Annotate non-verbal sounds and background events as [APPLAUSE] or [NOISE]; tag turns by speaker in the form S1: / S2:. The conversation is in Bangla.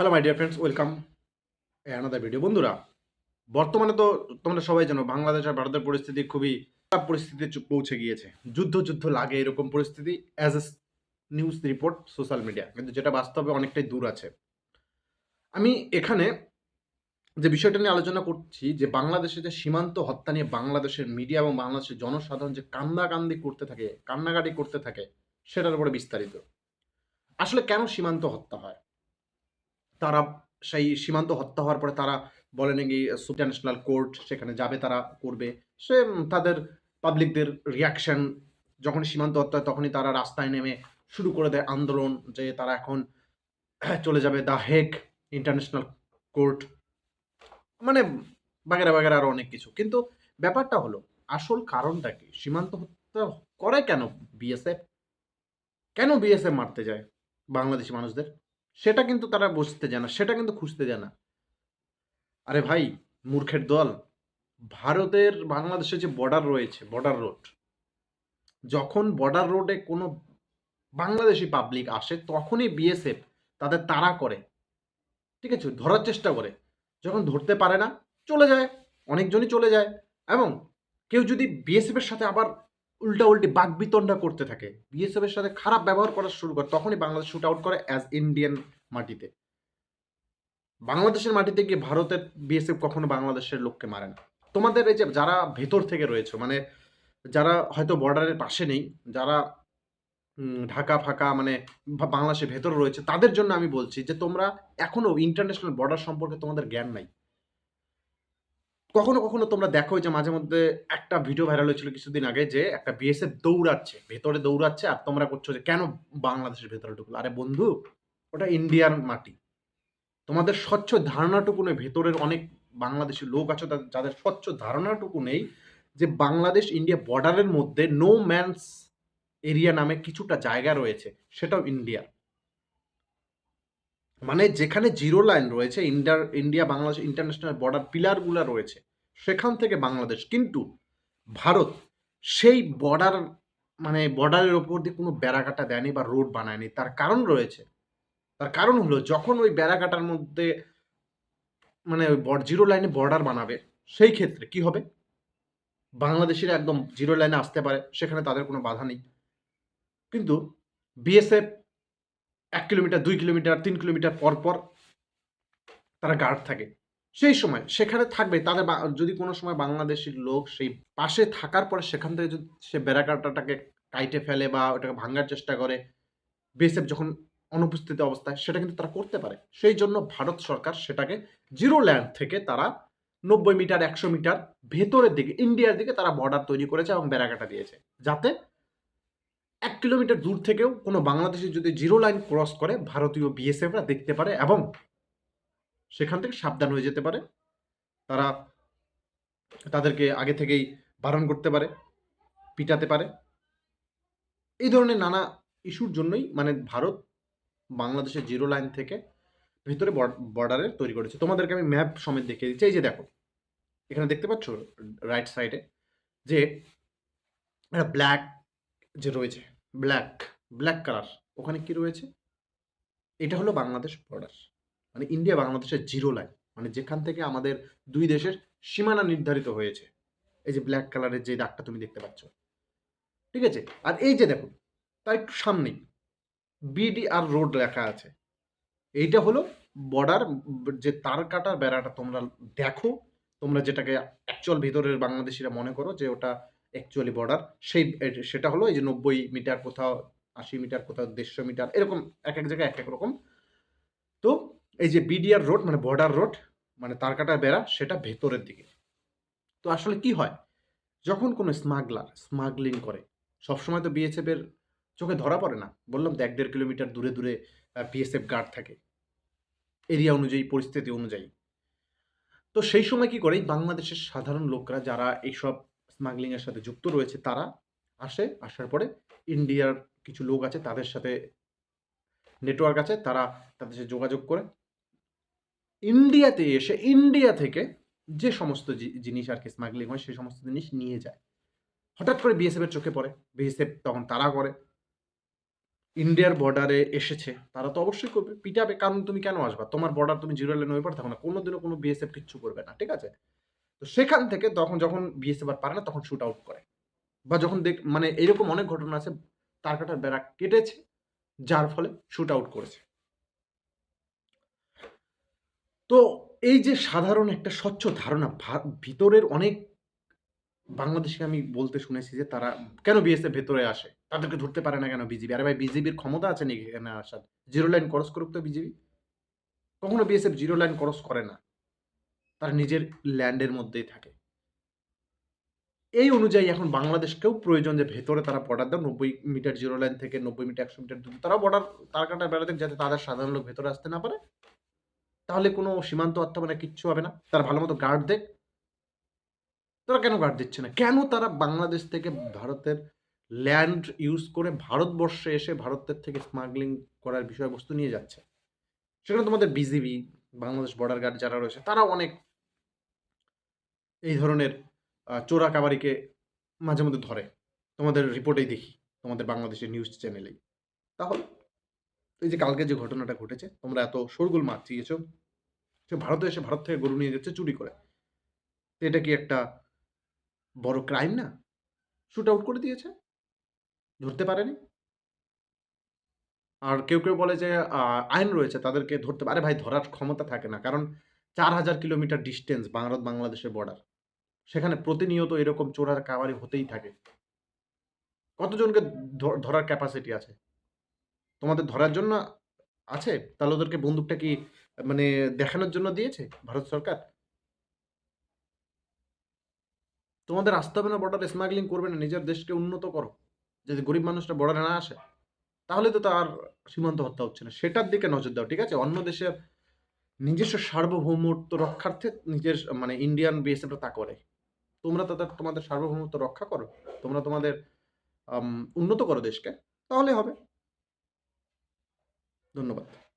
S1: Hello my dear friends welcome another video বন্ধুরা, বর্তমানে তো তোমরা সবাই জানো, বাংলাদেশ আর ভারতের পরিস্থিতি খুবই খারাপ পরিস্থিতিতে পৌঁছে গিয়েছে। যুদ্ধ যুদ্ধ লাগে এরকম পরিস্থিতি as a news report social media কিন্তু যেটা বাস্তবে অনেকটাই দূর আছে। আমি এখানে যে বিষয়টা নিয়ে আলোচনা করছি, যে বাংলাদেশে যে সীমান্ত হত্যা নিয়ে বাংলাদেশের মিডিয়া এবং বাংলাদেশের জনসাধারণ যে কান্দাকান্দি করতে থাকে, কান্নাকাটি করতে থাকে, সেটার উপরে বিস্তারিত। আসলে কেন সীমান্ত হত্যা হয়? তারা সেই সীমান্ত হত্যা হওয়ার পরে তারা বলে নাকি ইন্টারন্যাশনাল কোর্ট সেখানে যাবে, তারা করবে। সে তাদের পাবলিকদের রিয়াকশন যখন সীমান্ত হত্যা হয় তখনই তারা রাস্তায় নেমে শুরু করে দেয় আন্দোলন যে তারা এখন [CLEARS THROAT] চলে যাবে দ্য হেক ইন্টারন্যাশনাল কোর্ট মানে বাগেরা বাগেরা আরও অনেক কিছু। কিন্তু ব্যাপারটা হলো, আসল কারণটা কি? সীমান্ত হত্যা করে কেন বিএসএফ কেন বিএসএফ মারতে যায় বাংলাদেশি মানুষদের? সেটা কিন্তু তারা বুঝতে না, সেটা কিন্তু খুঁজতে যায় না। আরে ভাই, মূর্খের দল, ভারতের, বাংলাদেশের যে বর্ডার রয়েছে বর্ডার রোড যখন বর্ডার রোডে কোনো বাংলাদেশি পাবলিক আসে, তখনই বিএসএফ তাদের তাড়া করে, ঠিক আছে? ধরার চেষ্টা করে। যখন ধরতে পারে না, চলে যায়, অনেকজনই চলে যায়। এবং কেউ যদি বিএসএফ এর সাথে আবার উল্টা উল্টি বাকবিতণ্ডা করতে থাকে। বিএসএফ এর সাথে খারাপ ব্যবহার করা শুরু করে, তখনই বাংলাদেশ শুট আউট করে অ্যাজ ইন্ডিয়ান মাটিতে। বাংলাদেশের মাটিতে গিয়ে ভারতের বিএসএফ কখনো বাংলাদেশের লোককে মারে না। তোমাদের এই যে যারা ভেতর থেকে রয়েছে মানে যারা হয়তো বর্ডারের পাশে নেই, যারা ঢাকা ফাঁকা মানে বাংলাদেশের ভেতর রয়েছে, তাদের জন্য আমি বলছি যে তোমরা এখনও ইন্টারন্যাশনাল বর্ডার সম্পর্কে তোমাদের জ্ঞান নাই। কখনো কখনো তোমরা দেখো যে মাঝে মধ্যে একটা ভিডিও ভাইরাল হয়েছিল কিছুদিন আগে যে একটা বিএসএফ দৌড়াচ্ছে, ভেতরে দৌড়াচ্ছে আর তোমরা করছ যে কেন বাংলাদেশের ভেতরে ঢুকলো? আরে বন্ধু, ওটা ইন্ডিয়ার মাটি। তোমাদের স্বচ্ছ ধারণাটুকু নেই, ভেতরের অনেক বাংলাদেশি লোক আছে যাদের স্বচ্ছ ধারণাটুকু নেই যে বাংলাদেশ ইন্ডিয়া বর্ডারের মধ্যে নো ম্যানস এরিয়া নামে কিছুটা জায়গা রয়েছে, সেটাও ইন্ডিয়া মানে যেখানে জিরো লাইন রয়েছে, ইন্ডার, ইন্ডিয়া, বাংলাদেশ ইন্টারন্যাশনাল বর্ডার পিলারগুলো রয়েছে, সেখান থেকে বাংলাদেশ। কিন্তু ভারত সেই বর্ডার মানে বর্ডারের ওপর দিয়ে কোনো বেড়াকাটা দেয়নি বা রোড বানায়নি। তার কারণ রয়েছে, তার কারণ হলো যখন ওই বেড়াকাটার মধ্যে মানে ওই জিরো লাইনে বর্ডার বানাবে, সেই ক্ষেত্রে কি হবে? বাংলাদেশিরা একদম জিরো লাইনে আসতে পারে, সেখানে তাদের কোনো বাধা নেই। কিন্তু বিএসএফ এক কিলোমিটার, দুই কিলোমিটার, তিন কিলোমিটার পর পর তারা গার্ড থাকে। সেই সময় সেখানে থাকবে, তাদের যদি কোনো সময় বাংলাদেশের লোক সেই পাশে থাকার পরে সেখান থেকে যদি সে বেড়াকাটাটাকে কাইটে ফেলে বা ওটাকে ভাঙার চেষ্টা করে, বিএসএফ যখন অনুপস্থিত অবস্থায়, সেটা কিন্তু তারা করতে পারে। সেই জন্য ভারত সরকার সেটাকে জিরো ল্যান্ড থেকে তারা নব্বই মিটার, একশো মিটার ভেতরের দিকে ইন্ডিয়ার দিকে তারা বর্ডার তৈরি করেছে এবং বেড়াকাটা দিয়েছে। যাতে এক কিলোমিটার দূর থেকেও কোনো বাংলাদেশি যদি জিরো লাইন ক্রস করে ভারতীয় বিএসএফরা দেখতে পারে এবং সেখান থেকে সাবধান হয়ে যেতে পারে, তারা তাদেরকে আগে থেকেই বারণ করতে পারে, পিটাতে পারে। এই ধরনের নানা ইস্যুর জন্যই মানে ভারত বাংলাদেশের জিরো লাইন থেকে ভিতরে বর্ডারে তৈরি করেছে। তোমাদেরকে আমি ম্যাপ সমেত দেখিয়ে দিচ্ছি। এই যে দেখো, এখানে দেখতে পাচ্ছ রাইট সাইডে যে একটা ব্ল্যাক যে রয়েছে ব্ল্যাক ব্ল্যাক কালার ওখানে কি রয়েছে? এটা হলো বাংলাদেশ বর্ডার মানে ইন্ডিয়া বাংলাদেশের জিরো লাইন মানে যেখান থেকে আমাদের দুই দেশের সীমানা নির্ধারিত হয়েছে। এই যে ব্ল্যাক কালারের যে দাগটা তুমি দেখতে পাচ্ছ। ঠিক আছে? আর এই যে দেখো তার একটু সামনেই বিডিআর রোড লেখা আছে। এইটা হলো বর্ডার যে তার কাটার বেড়াটা তোমরা দেখো, তোমরা যেটাকে অ্যাকচুয়াল ভিতরের বাংলাদেশিরা মনে করো যে ওটা অ্যাকচুয়ালি বর্ডার সেই সেটা হলো এই যে নব্বই মিটার কোথাও, আশি মিটার কোথাও, দেড়শো মিটার, এরকম এক এক জায়গায় এক এক রকম। তো এই যে বিডিআর রোড মানে বর্ডার রোড মানে তার কাটার বেড়া, সেটা ভেতরের দিকে। তো আসলে কি হয়? যখন কোনো স্মাগলার স্মাগলিং করে, সবসময় তো বিএসএফের চোখে ধরা পড়ে না। বললাম তো এক দেড় কিলোমিটার দূরে দূরে বিএসএফ গার্ড থাকে। এরিয়া অনুযায়ী, পরিস্থিতি অনুযায়ী। তো সেই সময় কি করে বাংলাদেশের সাধারণ লোকরা যারা এইসব স্মাগলিং এর সাথে যুক্ত রয়েছে তারা, আসে, আসার পরে ইন্ডিয়ার কিছু লোক আছে তাদের সাথে নেটওয়ার্ক আছে, তারা তাদের সাথে যোগাযোগ করে। ইন্ডিয়াতে এসে, ইন্ডিয়া থেকে যে সমস্ত জিনিস আর কি স্মাগলিং হয়, সেই সমস্ত জিনিস নিয়ে যায়। হঠাৎ করে বিএসএফ এর চোখে পড়ে। বিএসএফ তখন তারা করে। ইন্ডিয়ার বর্ডারে এসেছে। তারা তো অবশ্যই করবে, পিটাবে। কারণ তুমি কেন আসবা? তোমার বর্ডার তুমি জিরো লাইন ওই পার থাকো না কোনোদিনও কোনো বিএসএফ কিচ্ছু করবে না, ঠিক আছে? তো সেখান থেকে তখন যখন বিএসএফ আর পারে না, তখন শুট আউট করে। বা যখন দেখ মানে এরকম অনেক ঘটনা আছে তার কাটার বেড়া কেটেছে, যার ফলে শুট আউট করেছে। তো এই যে সাধারণ একটা স্বচ্ছ ধারণা ভিতরের অনেক বাংলাদেশকে আমি বলতে শুনেছি যে তারা কেন বিএসএফ ভেতরে আসে? তাদেরকে ধরতে পারে না কেন বিজেপি আরে ভাই বিজিবির ক্ষমতা আছে নাকি? এখানে আসার। জিরো লাইন ক্রস করুক তো বিজিবি কখনো বিএসএফ জিরো লাইন ক্রস করে না। তারা নিজের ল্যান্ডের মধ্যেই থাকে। এই অনুযায়ী এখন বাংলাদেশকেও প্রয়োজন যে ভেতরে তারা বর্ডার দাও নব্বই মিটার জিরো লাইন থেকে নব্বই মিটার, একশো মিটার দূর। তারাও বর্ডার তার কাটার বেড়াতে যাতে তাদের সাধারণ লোক ভেতরে আসতে না পারে। তাহলে কোনো সীমান্ত আত্মমানে কিচ্ছু হবে না। তারা ভালো মতো গার্ড দেখ তারা কেন গার্ড দিচ্ছে না? কেন তারা বাংলাদেশ থেকে ভারতের ল্যান্ড ইউজ করে ভারতবর্ষে এসে ভারতের থেকে স্মাগলিং করার বিষয়বস্তু নিয়ে যাচ্ছে? সেখানে তোমাদের বিজিবি বাংলাদেশ বর্ডার গার্ড যারা রয়েছে তারা অনেক এই ধরনের চোরা কাবারিকে মাঝে মধ্যে ধরে। তোমাদের রিপোর্টেই দেখি, তোমাদের বাংলাদেশের নিউজ চ্যানেলেই তাহলে, এই যে কালকে যে ঘটনাটা ঘটেছে, তোমরা এত শোরগোল মাচিয়েছো সে ভারতে এসে ভারত থেকে গরু নিয়ে যাচ্ছে চুরি করে। এটা কি একটা বড় ক্রাইম না? শুট আউট করে দিয়েছে? ধরতে পারেনি? আর কেউ কেউ বলে যে আইন রয়েছে, তাদেরকে ধরতে পারে। ভাই, ধরার ক্ষমতা থাকে না। কারণ চার হাজার কিলোমিটার ডিস্টেন্স ভারত বাংলাদেশের বর্ডার সেখানে প্রতিনিয়ত এরকম চোরার কাবারি হতেই থাকে। কতজনকে ধরার ক্যাপাসিটি আছে? তোমাদের ধরার জন্য আছে? তাহলে ওদেরকে বন্দুকটা কি মানে দেখানোর জন্য দিয়েছে ভারত সরকার? তোমাদের আসতে হবে না বর্ডারে স্মাগলিং করবে না, নিজের দেশকে উন্নত করো। যদি গরিব মানুষটা বর্ডারে না আসে, তাহলে তো তার সীমান্ত হত্যা হচ্ছে না। সেটার দিকে নজর দাও, ঠিক আছে? অন্য দেশের নিজস্ব সার্বভৌমত্ব রক্ষার্থে নিজের মানে ইন্ডিয়ান বিএসএফ তা করে। তোমরা তাদের, তোমাদের সার্বভৌমত্ব রক্ষা করো। তোমরা তোমাদের উন্নত করো দেশকে। তাহলে হবে। ধন্যবাদ।